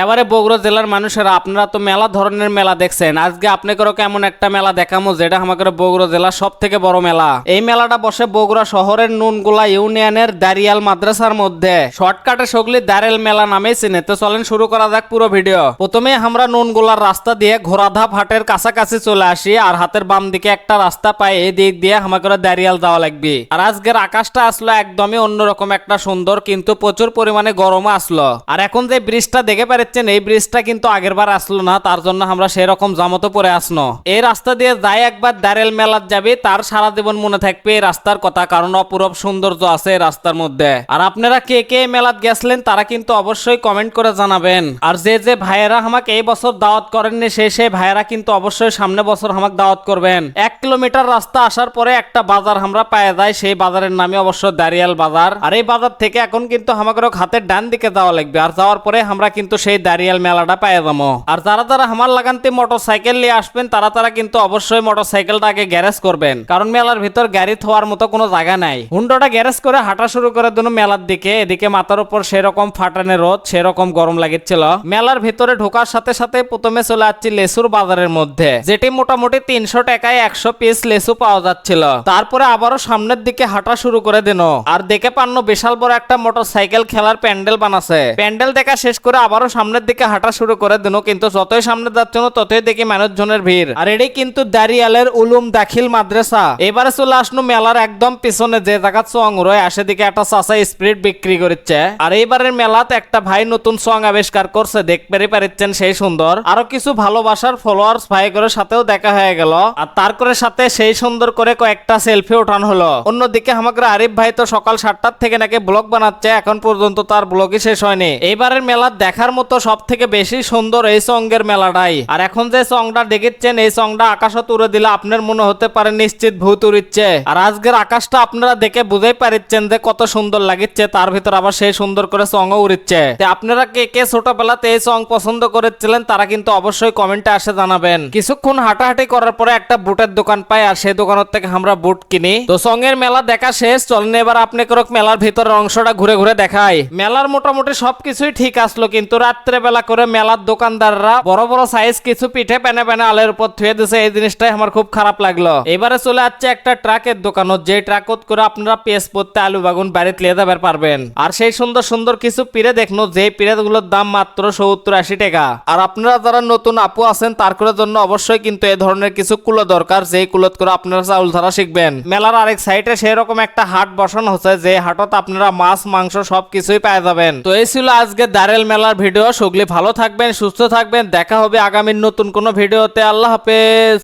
এবারে বগুড়া জেলার মানুষেরা, আপনারা তো মেলা ধরনের মেলা দেখছেন। আজকে আপনাদেরও কেমন একটা মেলা দেখামো, যেটা আমাদের বগুড়া জেলার সব থেকে বড় মেলা। এই মেলাটা বসে বগুড়া শহরের নুনগুলা ইউনিয়নের দারিয়াল মাদ্রাসার মধ্যে। শর্টকাটে সগলি দারেল মেলা নামে চিনে। তো চলেন শুরু করা যাক পুরো ভিডিও। প্রথমে আমরা নুনগুলার রাস্তা দিয়ে ঘোড়াধাপ হাটের কাছাকাছি চলে আসি আর হাতের বাম দিকে একটা রাস্তা পাই এই দিক দিয়ে আমাকে দারিয়াল যাওয়া লাগবে। আর আজকের আকাশটা আসলো একদমই অন্যরকম একটা সুন্দর, কিন্তু প্রচুর পরিমাণে গরমও আসলো। আর এখন যে ব্রিজটা দেখে পাচ্ছেন এই ব্রিজটা কিন্তু আগের বার আসলো না, তার জন্য আমরা সেরকম জামতো পরে আসনো। এই রাস্তা দিয়ে যাই একবার দারেল মেলাত যাবে, তার সারা জীবন মনে থাকবে এই রাস্তার কথা, কারণ অপূরব সৌন্দর্য আছে রাস্তার মধ্যে। আর আপনারা কে কে মেলাত গেছিলেন, তারা কিন্তু অবশ্যই কমেন্ট করে জানাবেন। আর যে যে ভাইয়েরা আমাকে এই বছর দাওয়াত করেননি, সেই সেই ভাইয়েরা কিন্তু অবশ্যই সামনে বছর আমাকে দাওয়াত করবেন। এক কিলোমিটার রাস্তা আসার পরে একটা বাজার আমরা পাওয়া যায় সেই বাজারের নামে অবশ্য দারিয়াল বাজার। আর এই বাজার থেকে এখন কিন্তু আমাকে হাতের ডান দিকে যাওয়া লাগবে, আর যাওয়ার পরে আমরা কিন্তু সেই দারিয়াল মেলাটা পাই যাব। আর যারা যারা আমার লাগানতে মোটর সাইকেল নিয়ে আসবেন, তারা তারা কিন্তু অবশ্যই মোটর সাইকেলটাকে গ্যারেজ করবেন। কারণ মেলার ভিতর গাড়ি থোয়ার মতো কোনো জায়গা নাই। হুন্ডোটা গ্যারেজ করে হাঁটা শুরু করে দিন মেলার দিকে। এদিকে মাথার উপর সেরকম ফাটানে রোদ, সেরকম গরম লাগছিল মেলার ভিতরে ঢোকার সাথে সাথে প্রথমে চলে যাচ্ছি লেসুর বাজারের মধ্যে, যেটি মোটামুটি তিনশো টাকায় একশো পিস লেসু পাওয়া যাচ্ছিল। তারপরে আবারও সামনের দিকে হাঁটা শুরু করে দিন। আর দেখে পান্ন বিশাল বড় একটা মোটর সাইকেল খেলার প্যান্ডেল বানাছে। প্যান্ডেল দেখা শেষ করে আবারও সামনের দিকে হাঁটা শুরু করে দিন, কিন্তু যতই সামনে যাচ্ছে ততই দেখি মানুষজনের ভিড়। আর এটি কিন্তু দারিয়ালের উলুম দাখিল মাদ্রাসা। এবারে চলে আসলো মেলার একদম পিছনে, যে জায়গা চং রয়ে আসে দিকে একটা চাষা স্প্রিট বিক্রি করছে আর এইবারের মেলাতে একটা ভাই নতুন সং আবিষ্কার করছে দেখতে পারিচ্ছেন সেই সুন্দর। আরও কিছু ভালোবাসার ফলোয়ার্স ভাই করে সাথেও দেখা হয়ে গেল। আর তার করে সাথে সেই সুন্দর করে কয়েকটা সেলফি ওঠানো হলো। অন্যদিকে আমাকে আরিফ ভাই তো সকাল সাতটার থেকে নাকি ব্লগ বানাচ্ছে, এখন পর্যন্ত তার ব্লগই শেষ হয়নি। এইবারের মেলা দেখার মতো সব থেকে বেশি সুন্দর এই সঙ্গের মেলাটাই। আর এখন যে সংটা দেখেছেন এই সংটা আকাশে তুলে দিলে আপনার মনে হতে পারে নিশ্চিত ভূত উড়িচ্ছে। আর আজকের আকাশটা আপনারা দেখে বুঝেই পারিচ্ছেন যে কত সুন্দর লাগিচ্ছে, তার ভিতর আবার সেই সুন্দর করে সঙ্গ উড়িচ্ছে। আপনারা কে কে ছোটবেলাতে এই সং পছন্দ করেছিলেন, তারা কিন্তু অবশ্যই কমেন্টে আসে জানাবেন। কিছুক্ষণ হাঁটাহাঁটি করার পরে একটা বুটের দোকান পাই, আর সেই দোকানের থেকে আমরা বুট কিনি। তো সঙ্গের মেলা দেখা শেষ, চলেন এবার আপনি মেলার ভিতরের অংশটা ঘুরে ঘুরে দেখাই। মেলার মোটামুটি সবকিছুই ঠিক আসলো, কিন্তু রাত্রে বেলা করে মেলার দোকানদাররা বড় বড় সাইজ কিছু পিঠে পেনে পেনে আলের উপর থুয়ে দিছে। এই জিনিসটাই আমার খুব খারাপ লাগল। এবারে চলে যাচ্ছে একটা ট্রাকের দোকানত যে ট্রাকত করে আপনারা পেস পড়তে আলু বাগুন বাড়িতে লিয়ে যাবার পারবেন। আর সেই সুন্দর সুন্দর কিছু পিড়ে দেখনো। যে পিড়ে গুলোর দাম মাত্র সত্তর আশি টাকা। আর আপনারা যারা নতুন আপু আছেন, তার করে জন্য অবশ্যই কিন্তু এই ধরনের কিছু কুলো দরকার। যেই কুলত করে আপনারা চাউল ধরা শিখবেন। মেলার আরেক সাইডে সেরকম একটা হাট বসানো হচ্ছে। যে হাটত আপনারা মাছ, মাংস সবকিছুই পেয়ে যাবেন। তো এই ছিল আজকে দারেল মেলার ভিডিও সগলি ভালো থাকবেন সুস্থ থাকবেন। দেখা হবে আগামীর নতুন কোনো ভিডিওতে। আল্লাহ হাফেজ।